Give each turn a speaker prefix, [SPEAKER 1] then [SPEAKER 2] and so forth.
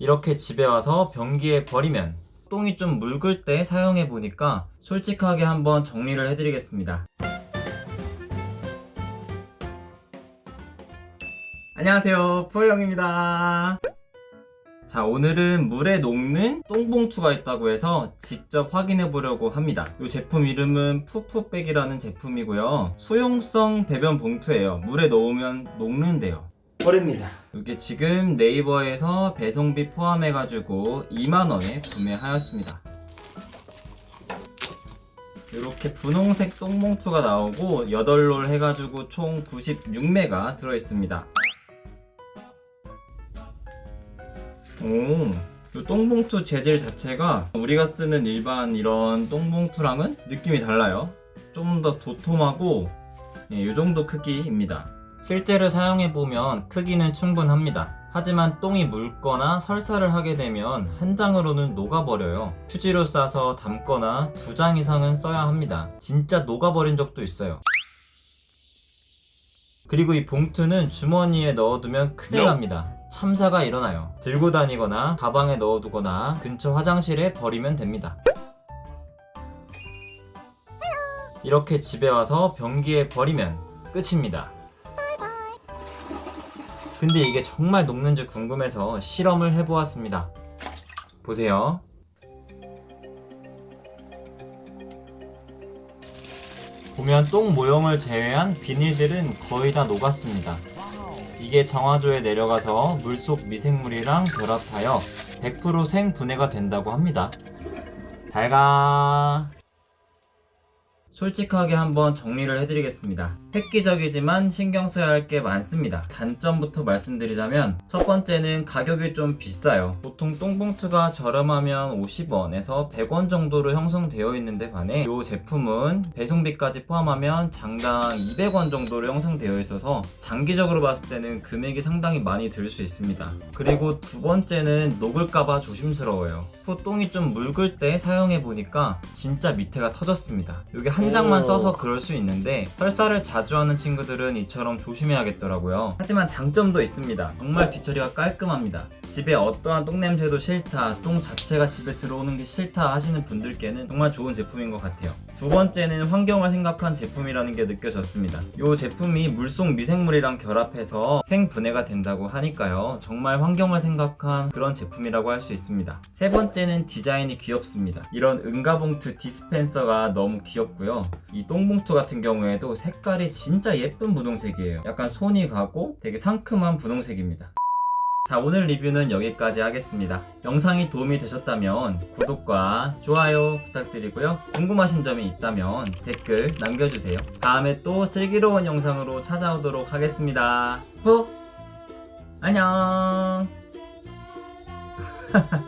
[SPEAKER 1] 이렇게 집에 와서 변기에 버리면 똥이 좀 묽을 때 사용해 보니까 솔직하게 한번 정리를 해드리겠습니다. 안녕하세요, 푸영입니다. 자, 오늘은 물에 녹는 똥봉투가 있다고 해서 직접 확인해 보려고 합니다. 이 제품 이름은 푸푸백이라는 제품이고요. 수용성 배변 봉투예요. 물에 넣으면 녹는데요. 버립니다. 이게 지금 네이버에서 배송비 포함해가지고 2만원에 구매하였습니다. 이렇게 분홍색 똥봉투가 나오고 8롤 해가지고 총 96매가 들어있습니다. 오, 이 똥봉투 재질 자체가 우리가 쓰는 일반 이런 똥봉투랑은 느낌이 달라요. 좀 더 도톰하고 예, 이 정도 크기입니다. 실제로 사용해보면 크기는 충분합니다. 하지만 똥이 묽거나 설사를 하게 되면 한 장으로는 녹아버려요. 휴지로 싸서 담거나 두 장 이상은 써야 합니다. 진짜 녹아버린 적도 있어요. 그리고 이 봉투는 주머니에 넣어두면 큰일 납니다. 참사가 일어나요. 들고 다니거나 가방에 넣어두거나 근처 화장실에 버리면 됩니다. 이렇게 집에 와서 변기에 버리면 끝입니다. 근데 이게 정말 녹는지 궁금해서 실험을 해보았습니다. 보세요. 보면 똥 모형을 제외한 비닐들은 거의 다 녹았습니다. 이게 정화조에 내려가서 물속 미생물이랑 결합하여 100% 생 분해가 된다고 합니다. 잘가. 솔직하게 한번 정리를 해드리겠습니다. 획기적이지만 신경 써야 할 게 많습니다. 단점부터 말씀드리자면 첫 번째는 가격이 좀 비싸요. 보통 똥봉투가 저렴하면 50원에서 100원 정도로 형성되어 있는데 반해 이 제품은 배송비까지 포함하면 장당 200원 정도로 형성되어 있어서 장기적으로 봤을 때는 금액이 상당히 많이 들 수 있습니다. 그리고 두 번째는 녹을까봐 조심스러워요. 후 똥이 좀 묽을 때 사용해 보니까 진짜 밑에가 터졌습니다. 이게 한 장만
[SPEAKER 2] 오.
[SPEAKER 1] 써서 그럴 수 있는데 설사를 자주 하는 친구들은 이처럼 조심해야겠더라고요. 하지만 장점도 있습니다. 정말 뒷처리가 깔끔합니다. 집에 어떠한 똥 냄새도 싫다, 똥 자체가 집에 들어오는 게 싫다 하시는 분들께는 정말 좋은 제품인 것 같아요. 두 번째는 환경을 생각한 제품이라는 게 느껴졌습니다. 이 제품이 물속 미생물이랑 결합해서 생분해가 된다고 하니까요. 정말 환경을 생각한 그런 제품이라고 할 수 있습니다. 세 번째는 디자인이 귀엽습니다. 이런 은가봉투 디스펜서가 너무 귀엽고요. 이 똥봉투 같은 경우에도 색깔이 진짜 예쁜 분홍색이에요. 약간 손이 가고 되게 상큼한 분홍색입니다. 자 오늘 리뷰는 여기까지 하겠습니다. 영상이 도움이 되셨다면 구독과 좋아요 부탁드리고요. 궁금하신 점이 있다면 댓글 남겨주세요. 다음에 또 슬기로운 영상으로 찾아오도록 하겠습니다. 후 안녕